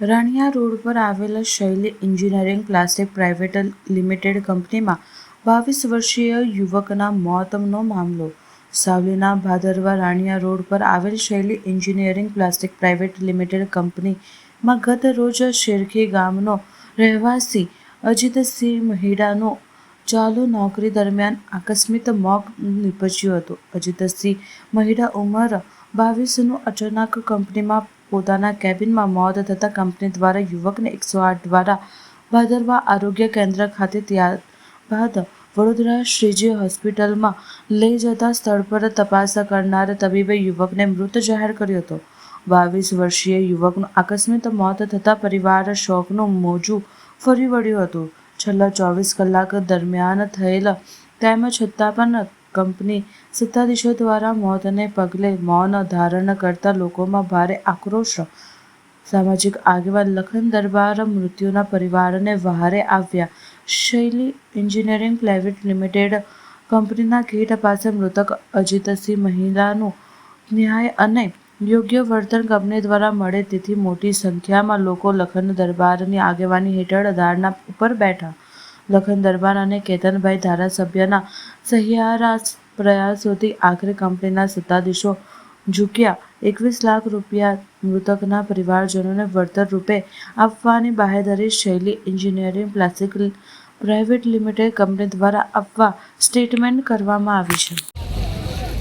Rania road પર આવેલા શૈલી એન્જિનિયરિંગ પ્લાસ્ટિક પ્રાઇવેટ લિમિટેડ કંપનીમાં બાવીસ વર્ષીય યુવકના મોતનો મામલો. સાવલીના ભાદરવા રાણિયા રોડ પર આવેલ શૈલી એન્જિનિયરિંગ પ્લાસ્ટિક પ્રાઇવેટ લિમિટેડ કંપનીમાં ગત રોજ શેરખી ગામનો રહેવાસી અજીતસિંહ મહિડાનું ચાલુ નોકરી દરમિયાન આકસ્મિક મોત નીપજ્યું હતું. અજીતસિંહ મહિડા ઉંમર બાવીસનું અચાનક કંપનીમાં પોતાના કેબિનમાં મોત થતાં કંપની દ્વારા યુવકને એકસો આઠ દ્વારા ભાદરવા આરોગ્ય કેન્દ્ર ખાતે ત્યારબાદ વડોદરા શ્રીજી હોસ્પિટલમાં લઈ જતા સ્થળ પર તપાસ કરનાર તબીબે યુવકને મૃત જાહેર કર્યો હતો. બાવીસ વર્ષીય યુવકનું આકસ્મિક મોત થતાં પરિવાર શોકનું મોજું ફરી વળ્યું હતું. છેલ્લા ચોવીસ કલાક દરમિયાન થયેલા તેમ છતાં પણ કંપની સત્તાધીશો દ્વારા મોતને પગલે મૌન ધારણ કરતા લોકોમાં ભારે આક્રોશ. સામાજિક આગેવાન લખન દરબાર મૃત્યુના પરિવારને વહારે આવ્યા. શૈલી એન્જિનિયરિંગ પ્રાઇવેટ લિમિટેડ કંપનીના ગેટ પાસે મૃતક અજીતસિંહ મહિલાનું ન્યાય અને યોગ્ય વળતર કંપની દ્વારા મળે તેથી મોટી સંખ્યામાં લોકો લખન દરબારની આગેવાની હેઠળ ધારણા ઉપર બેઠા. લખન દરબાર અને કેતનભાઈ ધારાસભ્યના સહિયારા પ્રયાસોથી આખરે કંપનીના સત્તાધીશો ઝૂક્યા. એકવીસ લાખ રૂપિયા મૃતકના પરિવારજનોને વળતર રૂપે આપવાની બાહેધરી Shaily engineering plastic private limited company દ્વારા આપવા સ્ટેટમેન્ટ કરવામાં આવી છે.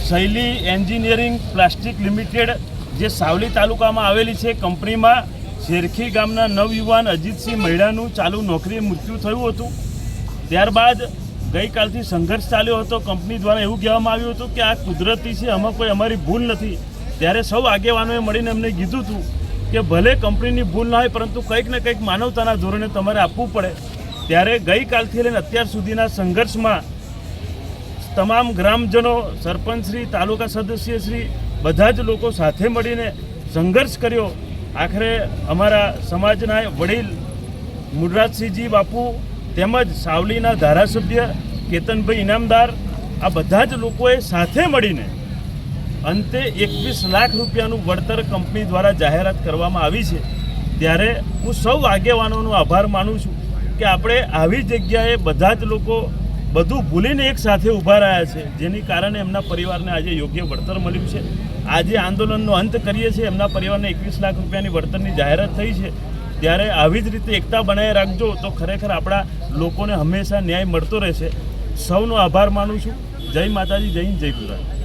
શૈલી એન્જિનિયરિંગ પ્લાસ્ટિક લિમિટેડ જે સાવલી તાલુકામાં આવેલી છે, કંપનીમાં શેરખી ગામના નવયુવાન અજીતસિંહ મહિડાનું ચાલુ નોકરીએ મૃત્યુ થયું હતું. ત્યારબાદ ગઈકાલથી સંઘર્ષ ચાલ્યો હતો. કંપની દ્વારા એવું કહેવામાં આવ્યું હતું કે આ કુદરતી છે, આમાં કોઈ અમારી ભૂલ નથી. ત્યારે સૌ આગેવાનોએ મળીને એમને કીધું હતું કે ભલે કંપનીની ભૂલ ના હોય, પરંતુ કંઈક ને કંઈક માનવતાના ધોરણે તમારે આપવું પડે. ત્યારે ગઈકાલથી લઈને અત્યાર સુધીના સંઘર્ષમાં તમામ ગ્રામજનો, સરપંચશ્રી, તાલુકા સદસ્યશ્રી બધા જ લોકો સાથે મળીને સંઘર્ષ કર્યો. આખરે અમારા સમાજના વડીલ મુરરાજસિંહજી બાપુ તેમજ સાવલીના ધારાસભ્ય કેતનભાઈ ઇનામદાર આ બધા જ લોકોએ સાથે મળીને અંતે એકવીસ લાખ રૂપિયાનું વળતર કંપની દ્વારા જાહેરાત કરવામાં આવી છે. ત્યારે હું સૌ આગેવાનોનો આભાર માનું છું કે આપણે આવી જગ્યાએ બધા જ લોકો બધું ભૂલીને એક સાથે ઊભા રહ્યા છે. જેની કારણે એમના પરિવારને આજે યોગ્ય વળતર મળ્યું છે. આજે આંદોલનનો અંત કરીએ છીએ. એમના પરિવારને એકવીસ લાખ રૂપિયાની વળતરની જાહેરાત થઈ છે. ત્યારે આવી જ રીતે એકતા બનાવી રાખજો તો ખરેખર આપણા લોકોને હંમેશા ન્યાય મળતો રહેશે. સૌનો આભાર માનું છું. જય માતાજી, જય હિન્દ, જય ગુજરાત.